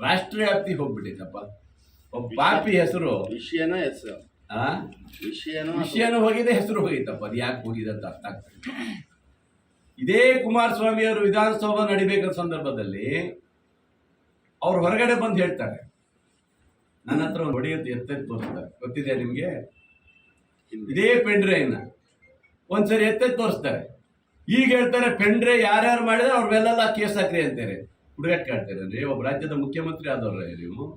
ರಾಷ್ಟ್ರೀಯ ವ್ಯಾಪ್ತಿಗೆ ಹೋಗ್ಬಿಟ್ಟಿತ್ತಪ್ಪ. ಒಬ್ಬ ಪಾಪಿ ಹೆಸರು. ವಿಷಯನ ಹೆಸರು. ಆ? ವಿಷಯನೂ ವಿಷಯನೂ ಹೋಗಿದೆ ಹೆಸರು ಹೋಗಿತ್ತಪ್ಪ. ಅದು ಯಾಕೆ ಹೋಗಿದೆ ಅಂತ ಅರ್ಥ ಆಗ್ತದೆ ಇದೇ ಕುಮಾರಸ್ವಾಮಿ ಅವರು ವಿಧಾನಸೌಧ ನಡಿಬೇಕಾದ ಸಂದರ್ಭದಲ್ಲಿ ಅವ್ರು ಹೊರಗಡೆ ಬಂದು ಹೇಳ್ತಾರೆ. ನನ್ನ ಹತ್ರ ಒಂದು ಹೊಡೆಯುತ್ತೆ ಎತ್ತೆತ್ತು ತೋರಿಸ್ತಾರೆ ಗೊತ್ತಿದೆ ನಿಮಗೆ? ಇದೇ ಪೆಂಡ್ರೈನ ಒಂದ್ಸರಿ ಎತ್ತೆತ್ತು ತೋರಿಸ್ತಾರೆ. ಈಗ ಹೇಳ್ತಾರೆ ಪೆಂಡ್ರೆ ಯಾರ್ಯಾರು ಮಾಡಿದ್ರೆ ಅವ್ರ ಮೇಲೆಲ್ಲ ಕೇಸ್ ಹಾಕ್ರಿ ಅಂತಾರೆ. ಹುಡುಗಾಟ ಕಾಡ್ತೀರಾ ಅಂದ್ರೆ, ಒಬ್ಬ ರಾಜ್ಯದ ಮುಖ್ಯಮಂತ್ರಿ ಆದವ್ರ ನೀವು.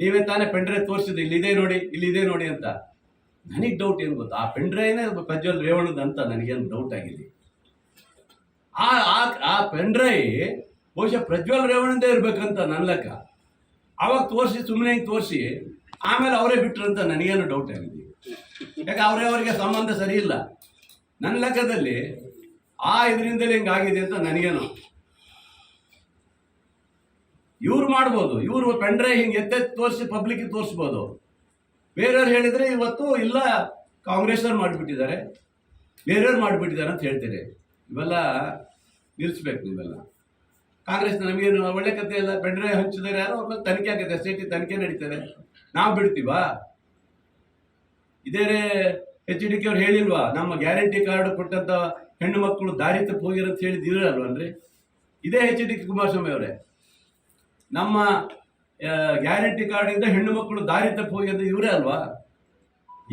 ನೀವೇ ತಾನೇ ಪೆಂಡ್ರೆ ತೋರಿಸಿದ್ದು ಇಲ್ಲಿದೆ ನೋಡಿ ಇಲ್ಲಿದೆ ನೋಡಿ ಅಂತ. ನನಗೆ ಡೌಟ್ ಏನು ಗೊತ್ತಾ? ಆ ಪೆಂಡ್ರೈನೇ ಪ್ರಜ್ವಲ್ ರೇವಣದ ಅಂತ ನನಗೇನು ಡೌಟ್ ಆಗಿದೆ ಆ, ಆ- ಪೆಂಡ್ರೈ ಬಹುಶಃ ಪ್ರಜ್ವಲ್ ರೇವಣದೇ ಇರ್ಬೇಕಂತ ನನ್ನ ಲೆಕ್ಕ. ಅವಾಗ ತೋರಿಸಿ ಸುಮ್ಮನೆ ಹಿಂಗೆ ತೋರಿಸಿ, ಆಮೇಲೆ ಅವರೇ ಬಿಟ್ರು ಅಂತ ನನಗೇನು ಡೌಟ್ ಆಗಿದೆ ಯಾಕೆ ಅವರೇ ಅವರಿಗೆ ಸಂಬಂಧ ಸರಿ ಇಲ್ಲ ನನ್ನ ಲೆಕ್ಕದಲ್ಲಿ ಆ ಇದರಿಂದಲೇ ಹಿಂಗಾಗಿದೆ ಅಂತ ನನಗೇನು ಇವ್ರು ಮಾಡ್ಬೋದು, ಇವರು ಪೆಂಡ್ರೆ ಹಿಂಗೆ ಎತ್ತೆತ್ತು ತೋರಿಸಿ ಪಬ್ಲಿಕ್ ತೋರಿಸ್ಬೋದು. ಬೇರೆಯವ್ರು ಹೇಳಿದ್ರೆ ಇವತ್ತು ಇಲ್ಲ, ಕಾಂಗ್ರೆಸ್ನವ್ರು ಮಾಡಿಬಿಟ್ಟಿದ್ದಾರೆ. ಬೇರೆಯವ್ರು ಮಾಡಿಬಿಟ್ಟಿದ್ದಾರೆ ಅಂತ ಹೇಳ್ತಾರೆ. ಇವೆಲ್ಲ ನಿಲ್ಲಿಸ್ಬೇಕು ನೀವೆಲ್ಲ. ಕಾಂಗ್ರೆಸ್ ನಮಗೇನು ಒಳ್ಳೆ ಕತೆ ಇಲ್ಲ ಪೆಂಡ್ರೈ ಹಂಚಿದ್ದಾರೆ ಯಾರೋ ಅವ್ರ ತನಿಖೆ ಆಗುತ್ತೆ ಎಸ್ ಐ ಟಿ ತನಿಖೆ ನಡೀತಾರೆ ನಾವು ಬಿಡ್ತೀವಾ? ಇದೇ ಎಚ್ ಡಿ ಕೆ ಅವ್ರು ಹೇಳಿಲ್ವಾ, ನಮ್ಮ ಗ್ಯಾರಂಟಿ ಕಾರ್ಡ್ ಕೊಟ್ಟಂತ ಹೆಣ್ಣು ಮಕ್ಕಳು ದಾರಿ ತಪ್ಪಿ ಹೋಗಿರಂತ ಅಲ್ವನ್ರಿ ಇದೇ ಎಚ್ ಡಿ ಕೆ ಕುಮಾರಸ್ವಾಮಿ ಅವರೇ. ನಮ್ಮ ಗ್ಯಾರಂಟಿ ಕಾರ್ಡಿಂದ ಹೆಣ್ಣು ಮಕ್ಕಳು ದಾರಿ ತಪ್ಪಿ ಹೋಗಿದ್ದು ಇವರೇ ಅಲ್ವಾ?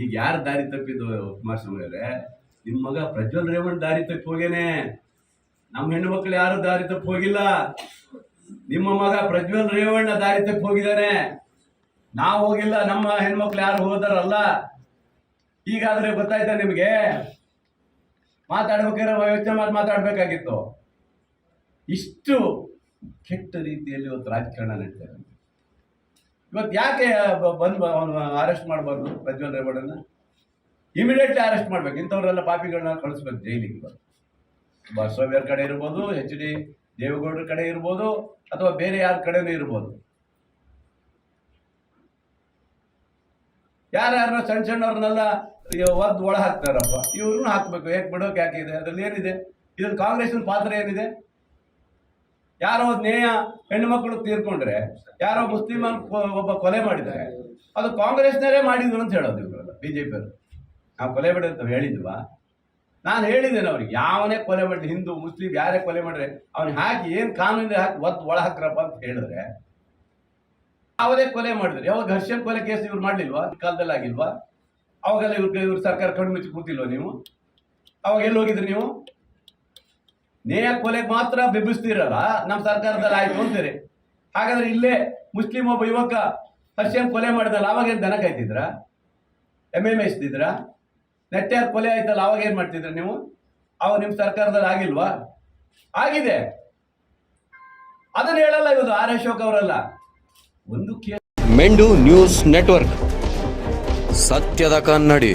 ಈಗ ಯಾರು ದಾರಿ ತಪ್ಪಿದ್ದು ಕುಮಾರಸ್ವಾಮಿ ಅವರೇ ನಿಮ್ಮ ಮಗ ಪ್ರಜ್ವಲ್ ರೇವಣ್ ದಾರಿ ತಪ್ಪಿ ಹೋಗೇನೆ ನಮ್ಮ ಹೆಣ್ಣು ಮಕ್ಕಳು ಯಾರು ದಾರಿ ತಪ್ಪಿ ಹೋಗಿಲ್ಲ? ನಿಮ್ಮ ಮಗ ಪ್ರಜ್ವಲ್ ರೇವಣ್ಣ ದಾರಿ ತಪ್ಪಿ ಹೋಗಿದ್ದಾನೆ. ನಾವು ಹೋಗಿಲ್ಲ, ನಮ್ಮ ಹೆಣ್ಮಕ್ಳು ಯಾರು ಹೋದಾರಲ್ಲ? ಈಗಾದ್ರೆ ಗೊತ್ತಾಯ್ತಾ ನಿಮಗೆ? ಮಾತಾಡ್ಬೇಕಾದ್ರೆ ಯೋಚನೆ ಮಾಡಿ ಮಾತಾಡ್ಬೇಕಾಗಿತ್ತು. ಇಷ್ಟು ಕೆಟ್ಟ ರೀತಿಯಲ್ಲಿ ಇವತ್ತು ರಾಜಕಾರಣ ನಡೀತಾ ಇದೆ. ಇವತ್ತು ಯಾಕೆ ಬಂದು ಅವನು ಅರೆಸ್ಟ್ ಮಾಡಬಾರ್ದು ಪ್ರಜ್ವಲ್ ರೇವಣ್ಣನ? ಇಮಿಡಿಯೇಟ್ಲಿ ಅರೆಸ್ಟ್ ಮಾಡ್ಬೇಕು. ಇಂಥವ್ರೆಲ್ಲ ಪಾಪಿಗಳನ್ನ ಕಳಿಸ್ಬೇಕು ಜೈಲಿಗೆ. ಇವತ್ತು ಬಸವೇರ್ ಕಡೆ ಇರ್ಬೋದು ಎಚ್ ಡಿ ದೇವೇಗೌಡರ ಕಡೆ ಇರ್ಬೋದು, ಅಥವಾ ಬೇರೆ ಯಾರ ಕಡೆನೂ ಇರ್ಬೋದು. ಯಾರ್ಯಾರನ್ನ ಸಣ್ಣ ಸಣ್ಣವ್ರನ್ನೆಲ್ಲ ಒದ್ದು ಒಳ ಹಾಕ್ತಾರಪ್ಪ ಇವ್ರನ್ನೂ ಹಾಕ್ಬೇಕು. ಯಾಕೆ ಬಿಡೋಕೆ ಯಾಕೆ ಇದೆ? ಅದ್ರಲ್ಲಿ ಏನಿದೆ? ಇದ್ರಲ್ಲಿ ಕಾಂಗ್ರೆಸ್ನ ಪಾತ್ರ ಏನಿದೆ? ಯಾರೋ ನ್ಯಾಯ ನೇಯ ಹೆಣ್ಣು ಮಕ್ಕಳು ತೀರ್ಕೊಂಡ್ರೆ, ಯಾರೋ ಮುಸ್ಲಿಮನ್ ಕೊ- ಒಬ್ಬ ಕೊಲೆ ಮಾಡಿದ್ದಾರೆ, ಅದು ಕಾಂಗ್ರೆಸ್ನವರೇ ಮಾಡಿದ್ರು ಅಂತ ಹೇಳೋದು ಇವರೆಲ್ಲ ಬಿ ಜೆ ಪಿಯವರು ನಾವು ಕೊಲೆ ಮಾಡಿ ಅಂತ ಹೇಳಿದ್ವಾ? ನಾನು ಹೇಳಿದ್ದೇನೆ ಅವ್ರಿಗೆ, ಯಾವನೇ ಕೊಲೆ ಮಾಡಿದ್ರೆ ಹಿಂದೂ ಮುಸ್ಲಿಂ ಯಾರೇ ಕೊಲೆ ಮಾಡಿದ್ರೆ ಅವ್ನಿಗೆ ಹಾಕಿ ಏನು ಕಾನೂನಿಂದ ಹಾಕಿ ಒತ್ತು ಒಳ ಹಾಕ್ರಪ್ಪ ಅಂತ ಹೇಳಿದ್ರೆ, ಯಾವುದೇ ಕೊಲೆ ಮಾಡಿದ್ರು, ಯಾವಾಗ ಘರ್ಷಣ್ ಕೊಲೆ ಕೇಸ್ ಇವ್ರು ಮಾಡ್ಲಿಲ್ವಾ? ಕಾಲದಲ್ಲಿ ಆಗಿಲ್ವಾ? ಅವಾಗೆಲ್ಲ ಇವ್ರ ಇವ್ರ ಸರ್ಕಾರ ಕಣ್ಣು ಕೂತಿಲ್ವಾ ನೀವು? ಅವಾಗ ಎಲ್ಲಿ ಹೋಗಿದ್ರಿ ನೀವು? ನೇಯ ಕೊಲೆಗೆ ಮಾತ್ರ ಬೆಬ್ಬಿಸ್ತಿರಲ್ಲ ನಮ್ಮ ಸರ್ಕಾರದಲ್ಲಿ ಆಯ್ತು ಅಂತೀರಿ. ಹಾಗಾದ್ರೆ ಇಲ್ಲೇ ಮುಸ್ಲಿಂ ಒಬ್ಬ ಯುವಕ ಹರ್ಷನ್ ಕೊಲೆ ಮಾಡಿದಲ್ಲ, ಅವಾಗ ಏನು ದನ ಕಾಯ್ತಿದ್ರ ಎಂ ಎಂ ಎಸ್ತಿದ್ರ ನೆಟ್ಟ್ಯಾರ್ ಕೊಲೆ ಆಯ್ತಲ್ಲ, ಅವಾಗ ಏನು ಮಾಡ್ತಿದ್ರ ನೀವು? ಅವ ನಿಮ್ಮ ಸರ್ಕಾರದಲ್ಲಿ ಆಗಿಲ್ವಾ? ಆಗಿದೆ. ಅದನ್ನ ಹೇಳಲ್ಲ ಇವತ್ತು ಆರ್ ಅಶೋಕ್ ಅವರಲ್ಲ. ಒಂದು ಮೆಂಡು ನ್ಯೂಸ್ ನೆಟ್ವರ್ಕ್. ಸತ್ಯದ ಕನ್ನಡಿ.